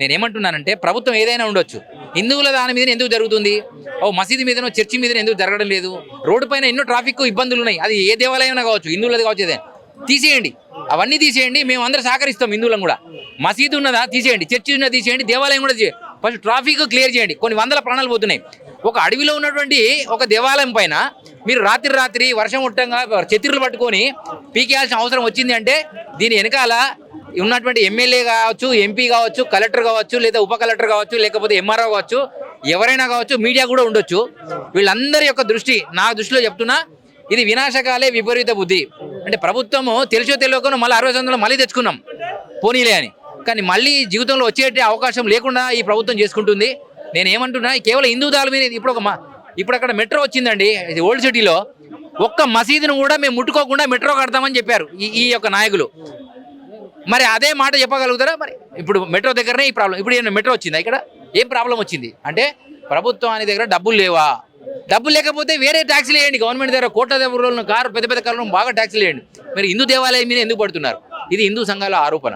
నేను ఏమంటున్నానంటే ప్రభుత్వం ఏదైనా ఉండొచ్చు. హిందువుల దాని మీద ఎందుకు జరుగుతుంది? ఓ మసీదు మీదనో చర్చి మీద ఎందుకు జరగడం లేదు? రోడ్డు పైన ఎన్నో ట్రాఫిక్ ఇబ్బందులు ఉన్నాయి. అది ఏ దేవాలయం కావచ్చు హిందువులది కావచ్చు ఏదైనా. తీసేయండి. అవన్నీ తీసేయండి. మేము అందరూ సహకరిస్తాం హిందువులను కూడా. మసీదు ఉన్నదా? తీసేయండి. చర్చి ఉన్నదా? తీసేయండి. దేవాలయం కూడా ఫస్ట్ ట్రాఫిక్ క్లియర్ చేయండి. కొన్ని వందల ప్రాణాలు పోతున్నాయి. ఒక అడవిలో ఉన్నటువంటి ఒక దేవాలయం పైన మీరు రాత్రి రాత్రి వర్షం ఉట్టంగా చతిరులు పట్టుకొని పీకేయాల్సిన అవసరం వచ్చింది అంటే దీని వెనకాల ఉన్నటువంటి ఎమ్మెల్యే కావచ్చు ఎంపీ కావచ్చు కలెక్టర్ కావచ్చు లేదా ఉప కలెక్టర్ కావచ్చు లేకపోతే ఎంఆర్ఓ కావచ్చు ఎవరైనా కావచ్చు మీడియా కూడా ఉండొచ్చు. వీళ్ళందరి యొక్క దృష్టి నా దృష్టిలో చెప్తున్నా ఇది వినాశకాలే విపరీత బుద్ధి. అంటే ప్రభుత్వము తెలిసో తెలియకుండా మళ్ళీ అరవై సంవత్సరాలు మళ్ళీ తెచ్చుకున్నాం. పోనీలే అని. కానీ మళ్ళీ జీవితంలో వచ్చే అవకాశం లేకుండా ఈ ప్రభుత్వం చేసుకుంటుంది. నేను ఏమంటున్నా కేవలం హిందూ దాల మీద ఇప్పుడు ఒక ఇప్పుడక్కడ ఇప్పుడు అక్కడ మెట్రో వచ్చిందండి ఇది ఓల్డ్ సిటీలో. ఒక్క మసీదును కూడా మేము ముట్టుకోకుండా మెట్రో కడతామని చెప్పారు ఈ ఈ యొక్క నాయకులు. మరి అదే మాట చెప్పగలుగుతారా? మరి ఇప్పుడు మెట్రో దగ్గరనే ఈ ప్రాబ్లం ఇప్పుడు ఏమైనా మెట్రో వచ్చిందా ఇక్కడ? ఏం ప్రాబ్లం వచ్చింది? అంటే ప్రభుత్వానికి దగ్గర డబ్బులు లేవా? డబ్బులు లేకపోతే వేరే ట్యాక్సీలు వేయండి. గవర్నమెంట్ దగ్గర కోట్ల దగ్గర కారు పెద్ద పెద్ద కార్లను బాగా ట్యాక్సీలు వేయండి. మరి హిందూ దేవాలయం మీద ఎందుకు పడుతున్నారు? ఇది హిందూ సంఘాల ఆరోపణ.